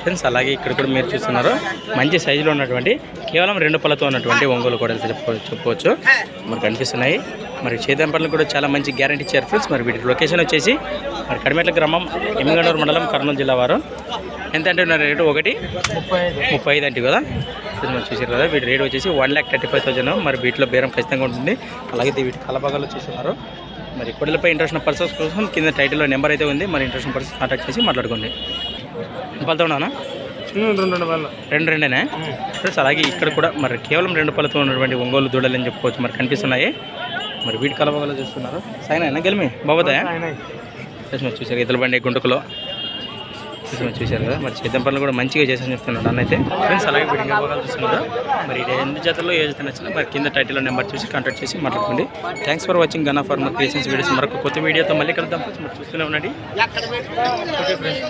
Friends అలాగే ఇక్కడ కూడా మీరు చూస్తున్నారు. మంచి సైజులో ఉన్నటువంటి కేవలం రెండు పళ్ళతో ఉన్నటువంటి ఒంగోలు కూడా చెప్ప చెప్పవచ్చు మనకు కనిపిస్తున్నాయి మరి చేతన కూడా చాలా మంచి గ్యారంటీ ఇచ్చారు ఫ్రెండ్స్ మరి వీటి లొకేషన్ వచ్చేసి మరి కడిమెట్ల గ్రామం ఎమ్మిగండూరు మండలం కర్నూలు జిల్లా వారు. ఎంత అంటే రేటు ఒకటి? ముప్పై ఐదు అంటే కదా? మరి చూసారు కదా వీటి రేట్ వచ్చేసి one lakh thirty five thousand మరి వీటిలో బేరం ఖచ్చితంగా ఉంటుంది. అలాగే వీటి కలబాగాలు చూస్తున్నారు మరి కొడలపై ఇంట్రెస్ట్ పర్సన్స్ కోసం కింద టైటిల్లో నెంబర్ అయితే ఉంది. మరి ఇంట్రెస్ట్ పర్సన్స్ కాంటాక్ట్ చేసి మాట్లాడుకోండి. పళ్ళతో ఉన్నానా రెండు రెండేనా? ఫ్రెండ్స్ అలాగే ఇక్కడ కూడా మరి కేవలం రెండు పళ్ళతో ఉన్నటువంటి ఒంగోలు దూడలు అని చెప్పుకోవచ్చు. మరి కనిపిస్తున్నాయి. మరి వీటి కలవగల చూస్తున్నారు? సైనా గెలిమి? బాబోతాయా? మరి చూసారు ఇతల బండి గుంటకులో. మరి చూశారు కదా మరి చేద్దాం పనులు కూడా మంచిగా చేసని చెప్తున్నాడు అన్న అయితే. ఫ్రెండ్స్ అలాగే వీడికి ఇవ్వగలరు చూస్తున్నారు? మరి ఇది ఎన్ని జతల్లో ఏ జత నచ్చినా మరి కింద టైటిల్లో నెంబర్ చూసి కాంటాక్ట్ చేసి మాట్లాడుకోండి. థ్యాంక్స్ ఫర్ వాచింగ్ గనా ఫార్మర్ క్రియేషన్స్ వీడియోస్ మరొక కొత్త వీడియోతో మళ్ళీ కలుద్దాం ఫ్రెండ్స్. మరి చూస్తూనే ఉండండి. Okay friends